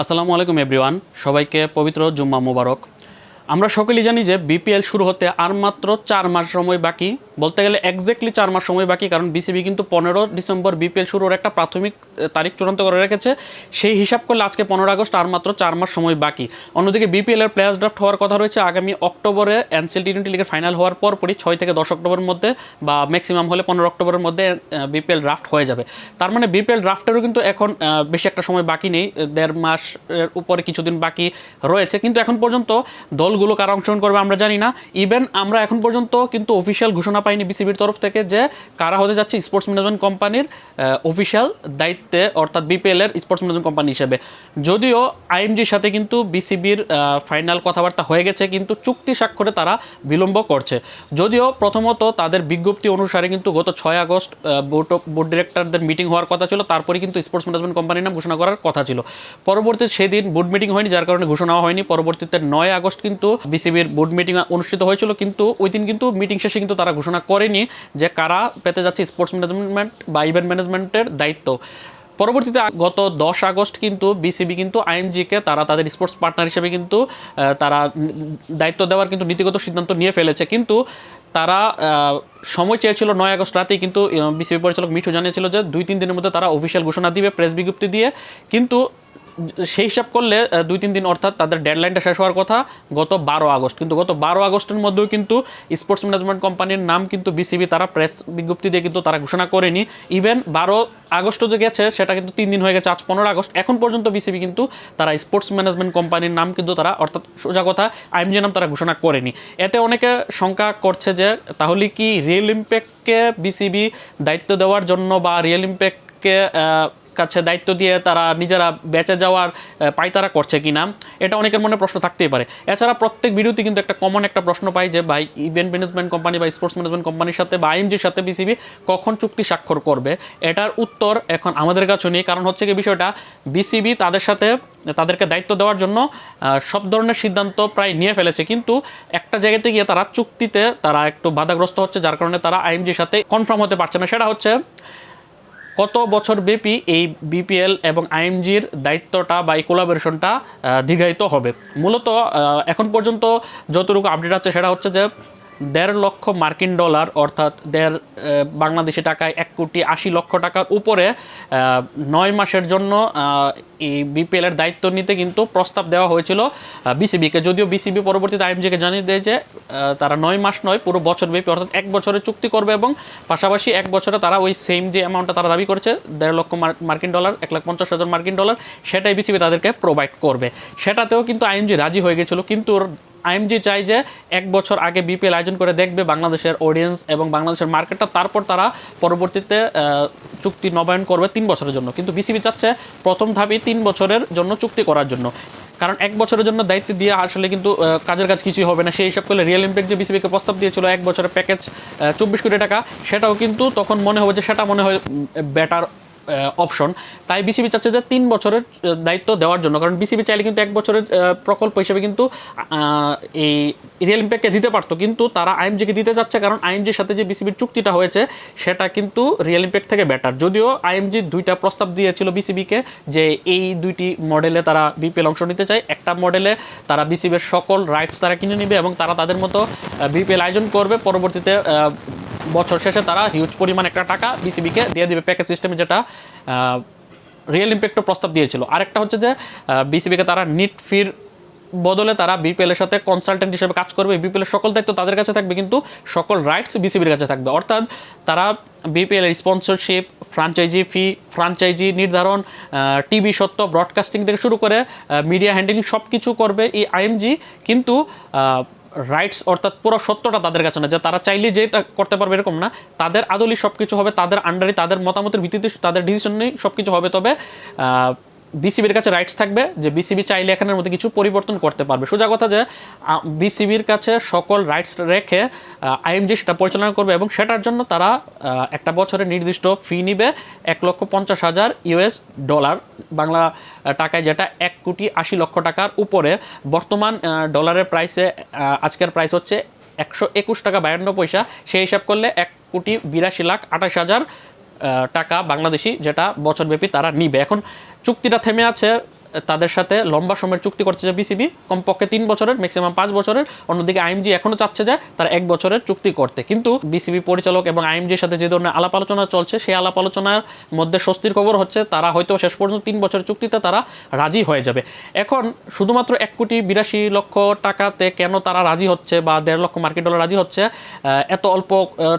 আসসালামু আলাইকুম এভরিওয়ান সবাইকে পবিত্র জুম্মা মুবারক। আমরা সকলেই জানি যে বিপিএল শুরু হতে আর মাত্র চার মাস সময় বাকি। বলতে গেলে এক্স্যাক্টলি চার মাস সময় বাকি, কারণ বিসিবি কিন্তু পনেরো ডিসেম্বর বিপিএল শুরুর একটা প্রাথমিক তারিখ চূড়ান্ত করে রেখেছে। সেই হিসাব করলে আজকে পনেরো আগস্ট আর মাত্র চার মাস সময় বাকি। অন্যদিকে বিপিএলের প্লেয়ার্স ড্রাফট হওয়ার কথা রয়েছে। আগামী অক্টোবরে এনসিএল টি টোয়েন্টি লিগের ফাইনাল হওয়ার পরপরই ছয় থেকে দশ অক্টোবরের মধ্যে বা ম্যাক্সিমাম হলে পনেরো অক্টোবরের মধ্যে বিপিএল ড্রাফট হয়ে যাবে। তার মানে বিপিএল ড্রাফটেরও কিন্তু এখন বেশি একটা সময় বাকি নেই। দেড় মাস এর উপরে কিছুদিন বাকি রয়েছে। কিন্তু এখন পর্যন্ত দলগুলো কারা অংশগ্রহণ করবে আমরা জানি না। ইভেন আমরা এখন পর্যন্ত কিন্তু অফিসিয়াল ঘোষণা পাইনি বিসিবির তরফ থেকে যে কারা হতে যাচ্ছে স্পোর্টস ম্যানেজমেন্ট কোম্পানির অফিসিয়াল দায়িত্বে, অর্থাৎ বিপিএল এর স্পোর্টস ম্যানেজমেন্ট কোম্পানি হিসেবে। যদিও আইএমজির সাথে কিন্তু বিসিবির ফাইনাল কথাবার্তা হয়ে গেছে, কিন্তু চুক্তি স্বাক্ষরে তারা বিলম্ব করছে। যদিও প্রথমত তাদের বিজ্ঞপ্তি অনুসারে কিন্তু গত ছয় আগস্ট বোর্ড বোর্ড ডিরেক্টরদের মিটিং হওয়ার কথা ছিল, তারপরে কিন্তু স্পোর্টস ম্যানেজমেন্ট কোম্পানির নাম ঘোষণা করার কথা ছিল। পরবর্তী সেদিন বোর্ড মিটিং হয়নি, যার কারণে ঘোষণা হয়নি। পরবর্তীতে নয় আগস্ট কিন্তু বিসিবির বোর্ড মিটিং অনুষ্ঠিত হয়েছিল, কিন্তু ওই দিন কিন্তু মিটিং শেষে কিন্তু তারা ঘোষণা করেনি যে কারা পেতে যাচ্ছে স্পোর্টস ম্যানেজমেন্ট বা ইভেন্ট ম্যানেজমেন্টের দায়িত্ব। পরবর্তীতে গত দশ আগস্ট কিন্তু বিসিবি কিন্তু আইএমজিকে তারা তাদের স্পোর্টস পার্টনার হিসেবে কিন্তু তারা দায়িত্ব দেওয়ার কিন্তু নীতিগত সিদ্ধান্ত নিয়ে ফেলেছে। কিন্তু তারা সময় চেয়েছিল নয় আগস্ট রাতেই কিন্তু বিসিবি পরিচালক মিঠু জানিয়েছিল যে দুই তিন দিনের মধ্যে তারা অফিসিয়াল ঘোষণা দিবে প্রেস বিজ্ঞপ্তি দিয়ে। কিন্তু সেই হিসাব করলে দুই তিন দিন অর্থাৎ তাদের ডেডলাইনটা শেষ হওয়ার কথা গত বারো আগস্ট। কিন্তু গত বারো আগস্টের মধ্যেও কিন্তু স্পোর্টস ম্যানেজমেন্ট কোম্পানির নাম কিন্তু বিসিবি তারা প্রেস বিজ্ঞপ্তি দিয়ে কিন্তু তারা ঘোষণা করেনি। ইভেন বারো আগস্টও যে গেছে, সেটা কিন্তু তিন দিন হয়ে গেছে। আজ পনেরো আগস্ট। এখন পর্যন্ত বিসিবি কিন্তু তারা স্পোর্টস ম্যানেজমেন্ট কোম্পানির নাম কিন্তু তারা, অর্থাৎ সোজা কথা আইএমজি নাম তারা ঘোষণা করেনি। এতে অনেকে শঙ্কা করছে যে, তাহলে কি রিয়েল ইম্প্যাক্টকে বিসিবি দায়িত্ব দেওয়ার জন্য বা রিয়েল ইম্প্যাক্টকে কাছে দায়িত্ব দিয়ে তারা নিজেরা বেঁচে যাওয়ার পায়তারা করছে কিনা, এটা অনেকের মনে প্রশ্ন থাকতেই পারে। এছাড়া প্রত্যেক ভিডিওতে কিন্তু একটা কমন একটা প্রশ্ন পাই যে, ভাই ইভেন্ট ম্যানেজমেন্ট কোম্পানি বা স্পোর্টস ম্যানেজমেন্ট কোম্পানির সাথে বা আইএমজির সাথে বিসিবি কখন চুক্তি স্বাক্ষর করবে? এটার উত্তর এখন আমাদের কাছে নেই। কারণ হচ্ছে কি বিষয়টা বিসিবি তাদের সাথে, তাদেরকে দায়িত্ব দেওয়ার জন্য সব ধরনের সিদ্ধান্ত প্রায় নিয়ে ফেলেছে। কিন্তু একটা জায়গাতে গিয়ে তারা চুক্তিতে তারা একটু বাধাগ্রস্ত হচ্ছে, যার কারণে তারা আইএমজির সাথে কনফার্ম হতে পারছে না। সেটা হচ্ছে কত বছর ব্যাপী এই বিপিএল এবং আইএমজির দায়িত্বটা বা এই কোলাবোরেশনটা দীর্ঘায়িত হবে? মূলত এখন পর্যন্ত যতটুকু আপডেট আছে সেটা হচ্ছে যে দেড় লক্ষ মার্কিন ডলার, অর্থাৎ দেড় বাংলাদেশি টাকায় এক কোটি আশি লক্ষ টাকার উপরে নয় মাসের জন্য এই বিপিএল এর দায়িত্ব নিতে কিন্তু প্রস্তাব দেওয়া হয়েছিল বিসিবিকে যদিও বিসিবি পরবর্তীতে আইএমজিকে জানিয়ে দেয় যে তারা নয় মাস নয়, পুরো বছর ব্যাপী, অর্থাৎ এক বছরে চুক্তি করবে এবং পাশাপাশি এক বছরে তারা ওই সেম যে অ্যামাউন্টটা তারা দাবি করেছে, দেড় লক্ষ মার্কিন ডলার, এক লাখ পঞ্চাশ হাজার মার্কিন ডলার, সেটাই বিসিবি তাদেরকে প্রোভাইড করবে। সেটাতেও কিন্তু আইএমজি রাজি হয়ে গেছিল, কিন্তু আইএমজি চাই যে এক বছর আগে বিপিএল আয়োজন করে দেখবে বাংলাদেশের অডিয়েন্স এবং বাংলাদেশের মার্কেটটা। তারপর তারা পরবর্তীতে চুক্তি নবায়ন করবে তিন বছরের জন্য। কিন্তু বিসিবি চাচ্ছে প্রথম ধাপই তিন বছরের জন্য চুক্তি করার জন্য। কারণ এক বছরের জন্য দায়িত্ব দিয়ে আসলে কিন্তু কাজের কাজ কিছুই হবে না। সেই হিসাব করলে রিয়েল ইম্প্যাক্ট যে বিসিবিকে প্রস্তাব দিয়েছিল, এক বছরের প্যাকেজ চব্বিশ কোটি টাকা, সেটাও কিন্তু তখন মনে হবে যে সেটা মনে হয় বেটার অপশন তাই বিসিবি চাচ্ছে যে তিন বছরের দায়িত্ব দেওয়ার জন্য। কারণ বিসিবি চাইলে কিন্তু এক বছরের প্রকল্প হিসেবে কিন্তু এই রিয়েল ইম্প্যাক্টকে দিতে পারতো। কিন্তু তারা আইএমজিকে দিতে যাচ্ছে কারণ আইএমজির সাথে যে বিসিবির চুক্তিটা হয়েছে, সেটা কিন্তু রিয়েল ইম্প্যাক্ট থেকে বেটার যদিও আইএমজি দুইটা প্রস্তাব দিয়েছিল বিসিবিকে যে এই দুইটি মডেলে তারা বিপিএল অংশ নিতে চায়। একটা মডেলে তারা বিসিবির সকল রাইটস তারা কিনে নেবে এবং তারা তাদের মতো বিপিএল আয়োজন করবে। পরবর্তীতে বছর শেষে তারা হিউজ পরিমাণ একটা টাকা বিসিবিকে দিয়ে দিবে প্যাকেজ সিস্টেমে যেটা রিয়েল ইম্প্যাক্টও প্রস্তাব দিয়েছিল। আরেকটা হচ্ছে যে বিসিবিকে তারা নিট ফির বদলে তারা বিপিএল এর সাথে কনসালটেন্ট হিসেবে কাজ করবে। বিপিএল এর সকল দায়িত্ব তাদের কাছে থাকবে, কিন্তু সকল রাইটস বিসিবির কাছে থাকবে। অর্থাৎ তারা বিপিএল এর স্পন্সরশিপ ফ্রাঞ্চাইজি ফি ফ্রাঞ্চাইজি নির্ধারণ টিভি সত্ত্ব ব্রডকাস্টিং থেকে শুরু করে মিডিয়া হ্যান্ডেলিং সব কিছু করবে এই আইএমজি কিন্তু রাইটস অর্থাৎ পুরো সত্যটা তাদের কাছে না, যে তারা চাইলে যেটা করতে পারবে এরকম না। তাদের আদলই সব কিছু হবে, তাদের আন্ডারে তাদের মতামতের ভিত্তিতে তাদের ডিসিশন নিয়ে সব কিছু হবে। তবে বিসিবির কাছে রাইটস থাকবে যে বিসিবি চাইলে এখানের মধ্যে কিছু পরিবর্তন করতে পারবে। সোজা কথা যে বিসিবির কাছে সকল রাইটস রেখে আইএমজি সেটা পরিচালনা করবে এবং সেটার জন্য তারা একটা বছরের নির্দিষ্ট ফি নিবে এক লক্ষ পঞ্চাশ হাজার ইউএস ডলার বাংলা টাকায় যেটা এক কোটি আশি লক্ষ টাকার উপরে। বর্তমান ডলারের প্রাইসে আজকের প্রাইস হচ্ছে একশো একুশ টাকা বায়ান্ন পয়সা। সেই হিসাব করলে এক কোটি বিরাশি লাখ আঠাশ হাজার টাকা বাংলাদেশি যেটা বছরব্যাপী তারা নিবে। এখন চুক্তিটা থেমে আছে তাদের সাথে লম্বা সময়ের চুক্তি করছে যে বিসিবি কমপক্ষে তিন বছরের ম্যাক্সিমাম পাঁচ বছরের। অন্যদিকে আইএমজি এখনও চাচ্ছে যে তারা এক বছরের চুক্তি করতে। কিন্তু বিসিবি পরিচালক এবং আইএমজির সাথে যে ধরনের আলাপ আলোচনা চলছে, সেই আলাপ আলোচনার মধ্যে স্বস্তির খবর হচ্ছে তারা হয়তো শেষ পর্যন্ত তিন বছরের চুক্তিতে তারা রাজি হয়ে যাবে। এখন শুধুমাত্র এক কোটি বিরাশি লক্ষ টাকাতে কেন তারা রাজি হচ্ছে বা দেড় লক্ষ মার্কিন ডলার রাজি হচ্ছে এত অল্প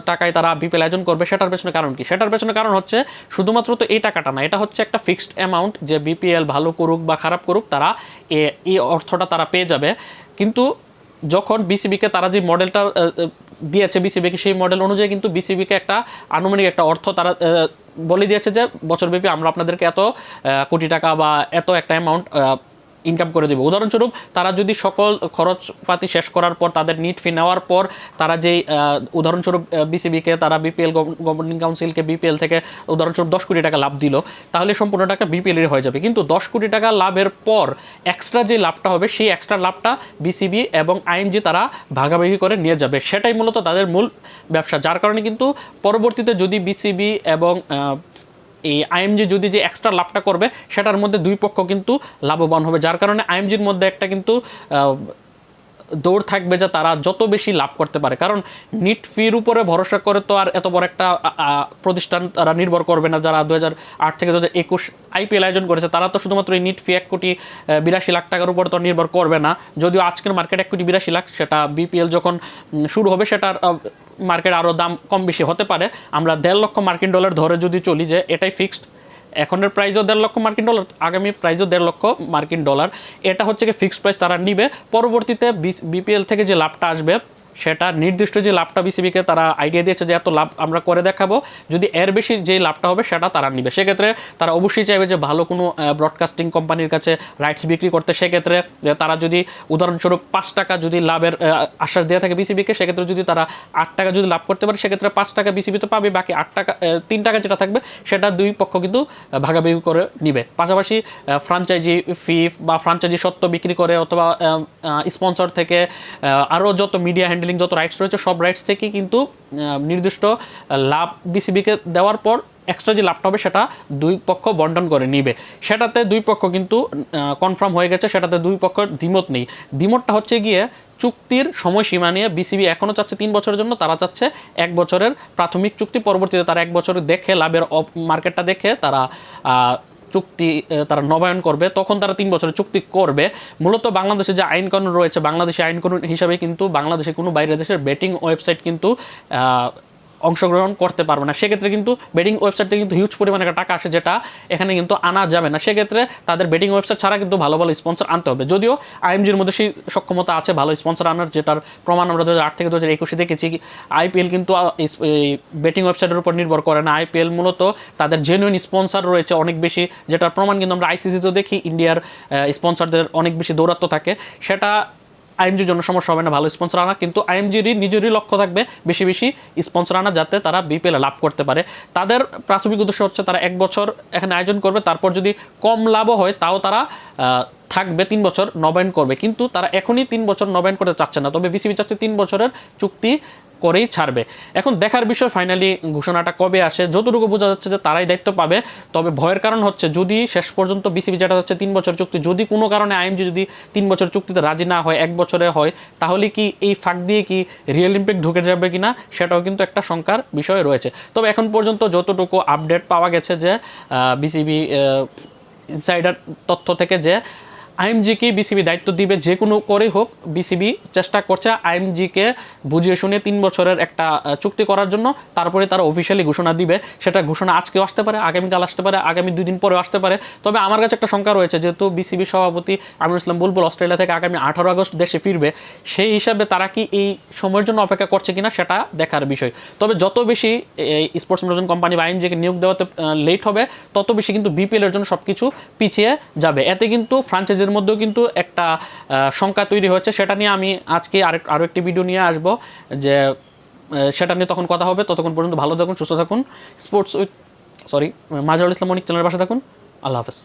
টাকায় তারা বিপিএল আয়োজন করবে সেটার পেছনে কারণ কি? সেটার পেছনে কারণ হচ্ছে শুধুমাত্র তো এই টাকাটা না, এটা হচ্ছে একটা ফিক্সড অ্যামাউন্ট যে বিপিএল ভালো করুক বা খারাপ করুক তারা এই অর্থটা তারা পেয়ে যাবে। কিন্তু যখন বিসিবিকে তারা যে মডেলটা দিয়েছে বিসিবিকে, সেই মডেল অনুযায়ী কিন্তু বিসিবিকে একটা আনুমানিক একটা অর্থ তারা বলে দিয়েছে যে, বছরব্যাপী আমরা আপনাদেরকে এত কোটি টাকা বা এত একটা অ্যামাউন্ট ইনকাম করে দেবে। উদাহরণস্বরূপ, তারা যদি সকল খরচপাতি শেষ করার পর তাদের নিট ফি নেওয়ার পর তারা যেই উদাহরণস্বরূপ বিসিবিকে তারা বিপিএল গভর্নিং কাউন্সিলকে বিপিএল থেকে উদাহরণস্বরূপ দশ কোটি টাকা লাভ দিল, তাহলে সম্পূর্ণ টাকা বিপিএলের হয়ে যাবে। কিন্তু দশ কোটি টাকা লাভের পর এক্সট্রা যে লাভটা হবে, সেই এক্সট্রা লাভটা বিসিবি এবং আইএমজি তারা ভাগাভাগি করে নিয়ে যাবে। সেটাই মূলত তাদের মূল ব্যবসা। যার কারণে কিন্তু পরবর্তীতে যদি বিসিবি এবং এই আইএমজি যদি যে এক্সট্রা লাভটা করবে, সেটার মধ্যে দুই পক্ষ কিন্তু লাভবান হবে। যার কারণে আইএমজির মধ্যে একটা কিন্তু দৌড় থাকবে যে তারা যত বেশি লাভ করতে পারে। কারণ নিট ফির উপরে ভরসা করে তো আর এত বড় একটা প্রতিষ্ঠান তারা নির্ভর করবে না। যারা দু থেকে দু একুশ আইপিএল আয়োজন করেছে, তারা তো শুধুমাত্র এই নিট ফি এক কোটি বিরাশি লাখ টাকার উপর তো নির্ভর করবে না। যদিও আজকের মার্কেট এক কোটি বিরাশি লাখ, সেটা বিপিএল যখন শুরু হবে সেটার মার্কেট আরও দাম কম বেশি হতে পারে। আমরা দেড় লক্ষ মার্কিন ডলার ধরে যদি চলি যে, এটাই ফিক্সড এখনের প্রাইসও দেড় লক্ষ মার্কিন ডলার আগামী প্রাইসও দেড় লক্ষ মার্কিন ডলার এটা হচ্ছে কি ফিক্সড প্রাইস তারা নিবে। পরবর্তীতে বিপিএল থেকে যে লাভটা আসবে সেটা নির্দিষ্ট যে লাভটা বিসিবিকে তারা আইডিয়া দিয়েছে যে এত লাভ আমরা করে দেখাবো, যদি এর বেশি যে লাভটা হবে সেটা তারা নিবে। সেক্ষেত্রে তারা অবশ্যই চাইবে যে ভালো কোনো ব্রডকাস্টিং কোম্পানির কাছে রাইটস বিক্রি করতে। সেক্ষেত্রে তারা যদি উদাহরণস্বরূপ পাঁচ টাকা যদি লাভের আশ্বাস দেওয়া থাকে বিসিবিকে, সেক্ষেত্রে যদি তারা আট টাকা যদি লাভ করতে পারে, সেক্ষেত্রে পাঁচ টাকা বিসিবি তো পাবে, বাকি আট টাকা তিন টাকা যেটা থাকবে, সেটা দুই পক্ষ কিন্তু ভাগাভাগি করে নিবে। পাশাপাশি ফ্রাঞ্চাইজি ফি বা ফ্রাঞ্চাইজি সত্ত্ব বিক্রি করে অথবা স্পন্সর থেকে আরও যত মিডিয়া হ্যান্ডেলিং যত রাইটস রয়েছে, সব রাইটস থেকেই কিন্তু নির্দিষ্ট লাভ বিসিবিকে দেওয়ার পর এক্সট্রা যে লাভটা হবে সেটা দুই পক্ষ বন্টন করে নিবে। সেটাতে দুই পক্ষ কিন্তু কনফার্ম হয়ে গেছে, সেটাতে দুই পক্ষ দ্বিমত নেই। দ্বিমতটা হচ্ছে গিয়ে, চুক্তির সময়সীমা নিয়ে বিসিবি এখনও চাচ্ছে তিন বছরের জন্য, তারা চাচ্ছে এক বছরের প্রাথমিক চুক্তি, পরবর্তীতে তারা এক বছর দেখে, লাভের মার্কেটটা দেখে তারা চুক্তি তারা নবায়ন করবে, তখন তারা তিন বছরের চুক্তি করবে। মূলত বাংলাদেশে যে আইন কানুন রয়েছে, বাংলাদেশে আইন কানুন হিসাবে কিন্তু বাংলাদেশে কোনো বাইরের দেশের বেটিং ওয়েবসাইট কিন্তু অংশগ্রহণ করতে পারবে না। সেক্ষেত্রে কিন্তু বেটিং ওয়েবসাইট থেকে কিন্তু হিউজ পরিমাণে একটা টাকা আসে যেটা এখানে কিন্তু আনা যাবে না। সেক্ষেত্রে তাদের বেটিং ওয়েবসাইট ছাড়া কিন্তু ভালো ভালো স্পন্সর আনতে হবে। যদিও আইএমজির মধ্যে সেই সক্ষমতা আছে ভালো স্পন্সর আনার, যেটার প্রমাণ আমরা দু হাজার আট থেকে দু হাজার একুশে দেখেছি। আইপিএল কিন্তু বেটিং ওয়েবসাইটের উপর নির্ভর করে না। আইপিএল মূলত তাদের জেনুইন স্পন্সর রয়েছে অনেক বেশি, যেটার প্রমাণ কিন্তু আমরা আইসিসিতেও দেখি। ইন্ডিয়ার স্পন্সরদের অনেক বেশি দৌরাত্ম থাকে। সেটা আইএমজির জন্য সমস্যা হবে না, ভালো স্পন্সর আনা, কিন্তু আইএমজিরই নিজেরই লক্ষ্য থাকবে বেশি বেশি স্পন্সর আনা, যাতে তারা বিপিএলে লাভ করতে পারে। তাদের প্রাথমিক উদ্দেশ্য হচ্ছে তারা এক বছর এখানে আয়োজন করবে, তারপর যদি কম লাভও হয়, তাও তারা থাকবে, তিন বছর নবায়ন করবে। কিন্তু তারা এখনই তিন বছর নবায়ন করতে চাচ্ছে না। তবে বিসিবি চাচ্ছে তিন বছরের চুক্তি করেই ছাড়বে। এখন দেখার বিষয় ফাইনালি ঘোষণাটা কবে আসে? যতটুকু বোঝা যাচ্ছে যে তারাই দায়িত্ব পাবে। তবে ভয়ের কারণ হচ্ছে, যদি শেষ পর্যন্ত বিসিবি যেটা হচ্ছে তিন বছর চুক্তি, যদি কোনো কারণে আইএমজি যদি তিন বছর চুক্তিতে রাজি না হয়, এক বছরে হয়, তাহলে কি এই ফাঁক দিয়ে কি রিয়েল ইম্প্যাক্ট ঢুকে যাবে কিনা, সেটাও কিন্তু একটা শঙ্কার বিষয় রয়েছে। তবে এখন পর্যন্ত যতটুকু আপডেট পাওয়া গেছে যে বিসিবি ইনসাইডার তথ্য থেকে যে আইএমজিকে বিসিবি দায়িত্ব দিবে যে কোনো করেই হোক, বিসিবি চেষ্টা করছে আইএমজিকে বুঝিয়ে শুনে তিন বছরের একটা চুক্তি করার জন্য। তারপরে তারা অফিসিয়ালি ঘোষণা দিবে। সেটা ঘোষণা আজকেও আসতে পারে, আগামীকাল আসতে পারে, আগামী দুই দিন পরেও আসতে পারে। তবে আমার কাছে একটা শঙ্কা রয়েছে, যেহেতু বিসিবি সভাপতি আমির ইসলাম বুলবুল অস্ট্রেলিয়া থেকে আগামী আঠারো আগস্ট দেশে ফিরবে, সেই হিসাবে তারা কি এই সময়ের জন্য অপেক্ষা করছে কিনা সেটা দেখার বিষয়। তবে যত বেশি স্পোর্টস ম্যানেজমেন্ট কোম্পানি বা আইএমজিকে নিয়োগ দেওয়াতে লেট হবে, তত বেশি কিন্তু বিপিএলের জন্য সব কিছু পিছিয়ে যাবে। এতে কিন্তু ফ্রাঞ্চাইজির মধ্যেও কিন্তু একটা শঙ্কা তৈরি হয়েছে সেটা নিয়ে আমি আজকে আরেক আরও একটি ভিডিও নিয়ে আসব যে সেটা নিয়ে তখন কথা হবে। ততক্ষণ পর্যন্ত ভালো থাকুন, সুস্থ থাকুন। Sports with sorry Mazharul Islam Anik চ্যানেলের পাশে থাকুন। আল্লাহ হাফেজ।